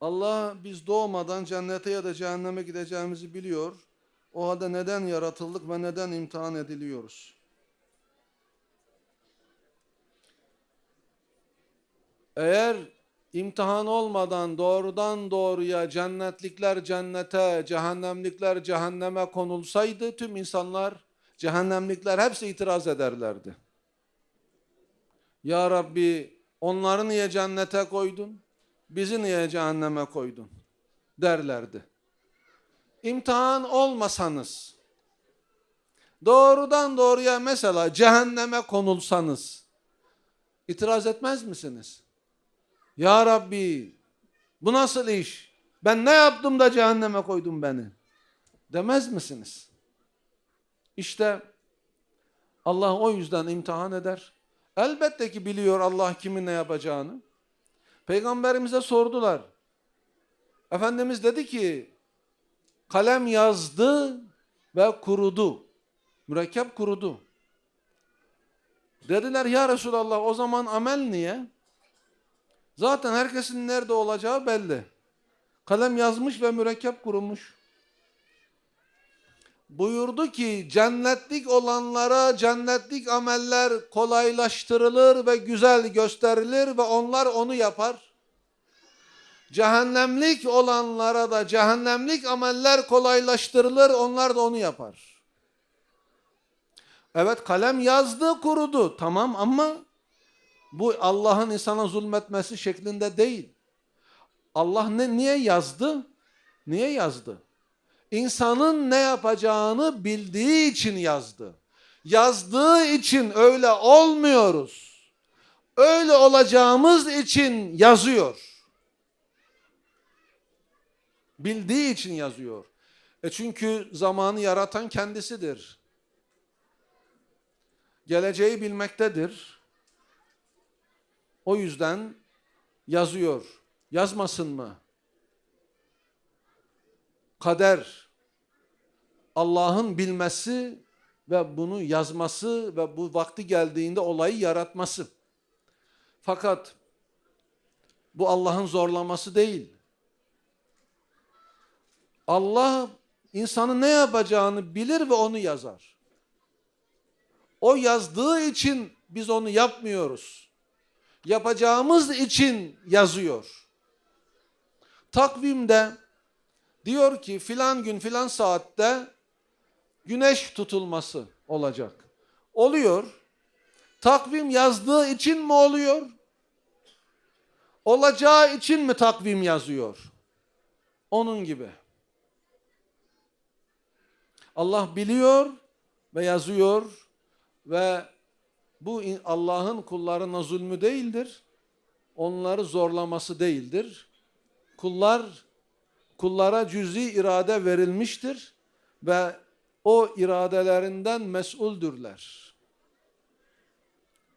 Allah biz doğmadan cennete ya da cehenneme gideceğimizi biliyor. O halde neden yaratıldık ve neden imtihan ediliyoruz? Eğer imtihan olmadan doğrudan doğruya cennetlikler cennete, cehennemlikler cehenneme konulsaydı tüm insanlar, cehennemlikler hepsi itiraz ederlerdi. Ya Rabbi onları niye cennete koydun? Bizi niye cehenneme koydun? derlerdi. İmtihan olmasanız, doğrudan doğruya mesela cehenneme konulsanız, itiraz etmez misiniz? Ya Rabbi bu nasıl iş? Ben ne yaptım da cehenneme koydun beni? Demez misiniz? İşte Allah o yüzden imtihan eder. Elbette ki biliyor Allah kimin ne yapacağını. Peygamberimize sordular. Efendimiz dedi ki kalem yazdı ve kurudu. Mürekkep kurudu. Dediler ya Resulallah o zaman amel niye? Zaten herkesin nerede olacağı belli. Kalem yazmış ve mürekkep kurumuş. Buyurdu ki cennetlik olanlara cennetlik ameller kolaylaştırılır ve güzel gösterilir ve onlar onu yapar. Cehennemlik olanlara da cehennemlik ameller kolaylaştırılır onlar da onu yapar. Evet kalem yazdı kurudu tamam ama bu Allah'ın insana zulmetmesi şeklinde değil. Allah ne niye yazdı? Niye yazdı? İnsanın ne yapacağını bildiği için yazdı. Yazdığı için öyle olmuyoruz. Öyle olacağımız için yazıyor. Bildiği için yazıyor. E çünkü zamanı yaratan kendisidir. Geleceği bilmektedir. O yüzden yazıyor. Yazmasın mı? Kader Allah'ın bilmesi ve bunu yazması ve bu vakti geldiğinde olayı yaratması. Fakat bu Allah'ın zorlaması değil. Allah insanın ne yapacağını bilir ve onu yazar. O yazdığı için biz onu yapmıyoruz. Yapacağımız için yazıyor. Takvimde diyor ki filan gün filan saatte güneş tutulması olacak. Oluyor. Takvim yazdığı için mi oluyor? Olacağı için mi takvim yazıyor? Onun gibi. Allah biliyor ve yazıyor ve bu Allah'ın kullarına zulmü değildir. Onları zorlaması değildir. Kullar kullara cüzi irade verilmiştir ve o iradelerinden mesuldürler.